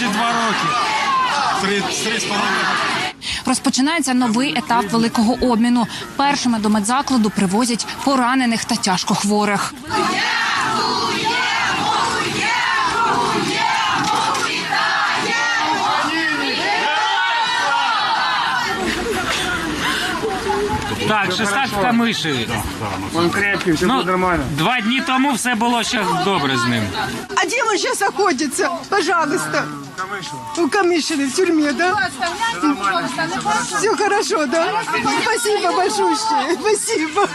років. Три, три з половиною. Розпочинається новий етап великого обміну. Першими до медзакладу привозять поранених та тяжко хворих. Так, шестак миші. Он крепкий, все Ну, будет нормально. два дні тому все було ще добре з ним. А где он сейчас находится? Пожалуйста. У Камышина в тюрьме, да? Все хорошо, да? Спасибо большое. Спасибо.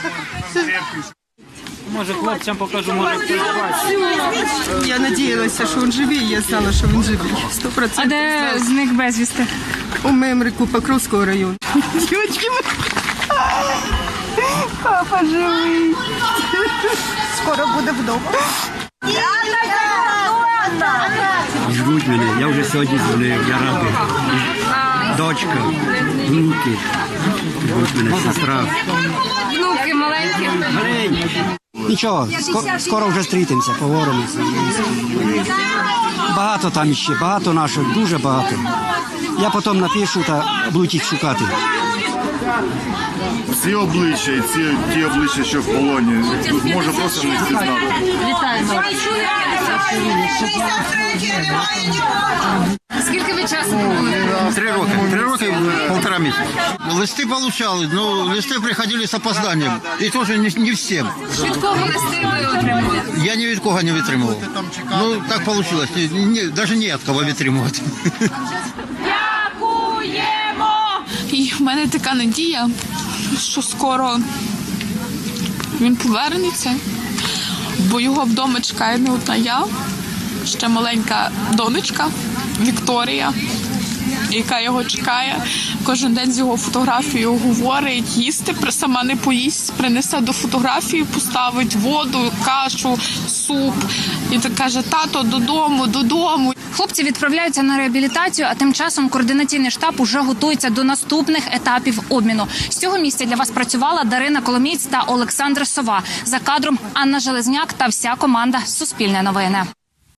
Може, хлопцям покажу, може хтось бачить. Я надеялась, что он живее, я знала, что он живее. Сто процентов. зник безвісти? У Мемрику Покровского района. Девочки, мы- папа живый. Скоро буде вдома. Ждуть мене, я вже сьогодні дзвонив, я радий. Дочка, внуки, ждуть мене, сестра. Внуки маленькі. Нічого, скоро, скоро вже зустрітимося, поговоримо. Багато там ще, багато наших, дуже багато. Я потім напишу та будуть їх шукати. Ці обличчя і ці ті обличчя, що в полоні, може просто не впізнати. Скільки ви часу були? Три роки. Три роки, полтора місяця. Листи получали, ну листи приходили з опозданням. І теж не, не всім. Від кого листи ви отримали? Я ні від кого не витримував. Ну, так вийшло. Навіть не від кого витримувати. І в мене така надія, що скоро він повернеться, бо його вдома чекає не одна я, ще маленька донечка Вікторія, яка його чекає. Кожен день з його фотографією говорить, їсти сама не поїсть, принесе до фотографії, поставить воду, кашу, суп. І так каже: тато, додому, додому. Хлопці відправляються на реабілітацію, а тим часом координаційний штаб уже готується до наступних етапів обміну. З цього місця для вас працювала Дарина Коломієць та Олександр Сова. За кадром Анна Железняк та вся команда Суспільне новини.